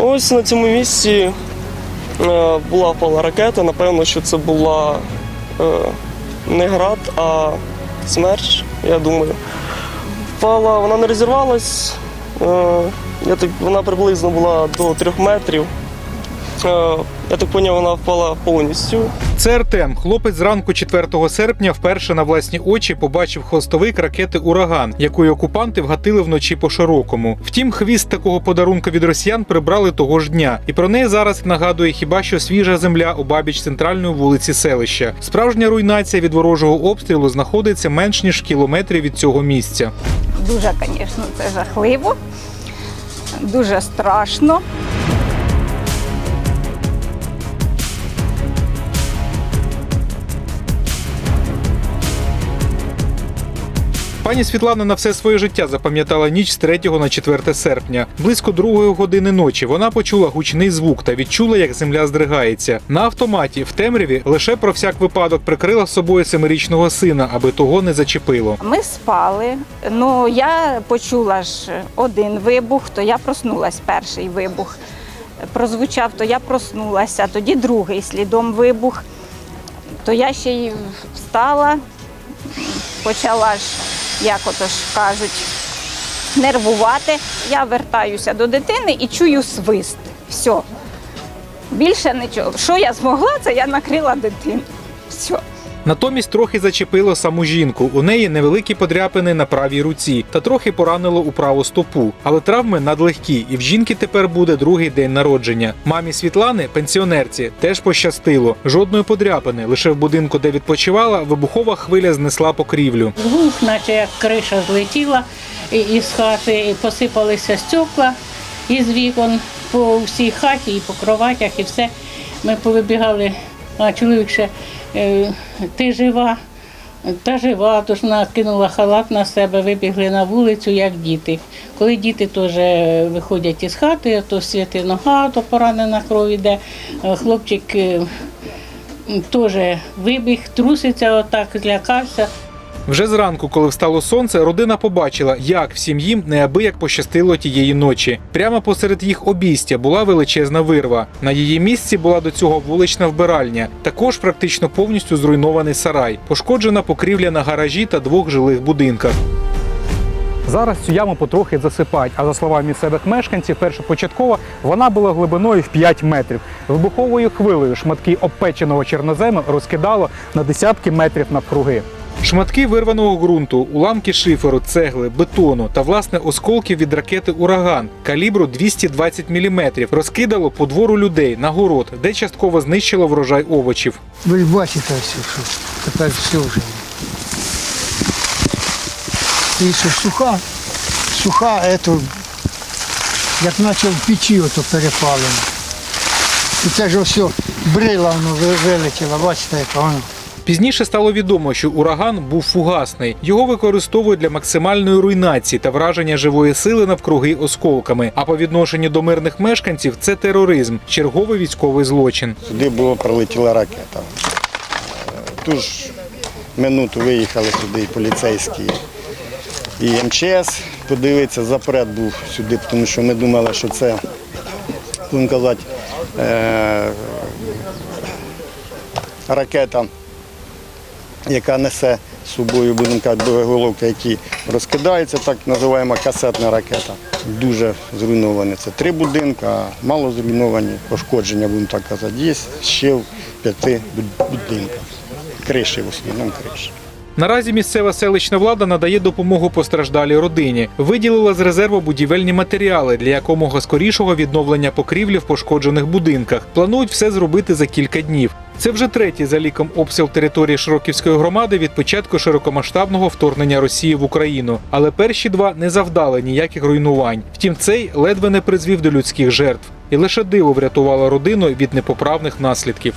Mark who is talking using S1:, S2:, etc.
S1: ось на цьому місці е, була впала ракета. Напевно, що це була е, не град, а смерч, я думаю. Впала, вона не розірвалась. Е, вона приблизно була до трьох метрів. Я так зрозумів, вона впала повністю.
S2: Це Артем. Хлопець зранку 4 серпня вперше на власні очі побачив хвостовик ракети Ураган, якої окупанти вгатили вночі по широкому. Втім, хвіст такого подарунка від росіян прибрали того ж дня, і про неї зараз нагадує хіба що свіжа земля у бабіч центральної вулиці селища. Справжня руйнація від ворожого обстрілу знаходиться менш ніж в кілометрі від цього місця.
S3: Дуже, звісно, це жахливо, дуже страшно.
S2: Пані Світлана на все своє життя запам'ятала ніч з 3 на 4 серпня. Близько другої години ночі вона почула гучний звук та відчула, як земля здригається. На автоматі в темряві лише про всяк випадок прикрила собою семирічного сина, аби того не зачепило.
S3: Ми спали. Ну я почула ж один вибух, то я проснулась. Перший вибух прозвучав, то я проснулася. Тоді другий слідом вибух. То я ще й встала, почала ж, як ото ж кажуть, нервувати. Я вертаюся до дитини і чую свист. Все. Більше нічого. Що я змогла, це я накрила дитину. Все.
S2: Натомість трохи зачепило саму жінку. У неї невеликі подряпини на правій руці та трохи поранило у праву стопу. Але травми надлегкі, і в жінки тепер буде другий день народження. Мамі Світлани, пенсіонерці, теж пощастило. Жодної подряпини. Лише в будинку, де відпочивала, вибухова хвиля знесла покрівлю.
S4: Звук, наче як криша злетіла із хати, посипалися стекла із вікон по всій хаті, і по кроватях, і все. Ми повибігали, а чоловік ще ти жива, та жива, тож накинула халат на себе, вибігли на вулицю, як діти. Коли діти теж виходять із хати, то святи нога, то поранена кров іде. Е, Хлопчик е, теж вибіг, труситься отак, злякався.
S2: Вже зранку, коли встало сонце, родина побачила, як всім їм неабияк пощастило тієї ночі. Прямо посеред їх обійстя була величезна вирва. На її місці була до цього вулична вбиральня. Також практично повністю зруйнований сарай, пошкоджена покрівля на гаражі та двох жилих будинках. Зараз цю яму потрохи засипають. А за словами місцевих мешканців, першопочатково вона була глибиною в 5 метрів. Вибуховою хвилею шматки обпеченого чорнозему розкидало на десятки метрів навкруги. Шматки вирваного ґрунту, уламки шиферу, цегли, бетону та власне осколків від ракети Ураган калібру 220 мм розкидало по двору людей на город, де частково знищило врожай овочів.
S5: Ви бачите все, що тепер все вже. І що суха, суха, ето, як наче в печі ото перепалено. І це ж все брила воно вилетіло, бачите, яка воно.
S2: Пізніше стало відомо, що ураган був фугасний. Його використовують для максимальної руйнації та враження живої сили навкруги осколками. А по відношенню до мирних мешканців це тероризм, черговий військовий злочин.
S6: Сюди було прилетіла ракета. Е, Ту ж минуту виїхали сюди поліцейські і МЧС. Подивитися, запрет був сюди, тому що ми думали, що це, будемо казати, е, ракета, яка несе з собою, будемо казати, боєголовки, які розкидаються, так називаємо касетна ракета. Дуже зруйновані. Це три будинки, а мало зруйновані, пошкодження, будемо так казати, є ще в п'яти будинках. Криші в основному криші.
S2: Наразі місцева селищна влада надає допомогу постраждалій родині. Виділила з резерву будівельні матеріали для якомога скорішого відновлення покрівлі в пошкоджених будинках. Планують все зробити за кілька днів. Це вже третій за ліком обстріл території Широківської громади від початку широкомасштабного вторгнення Росії в Україну. Але перші два не завдали ніяких руйнувань. Втім, цей ледве не призвів до людських жертв. І лише диво врятувало родину від непоправних наслідків.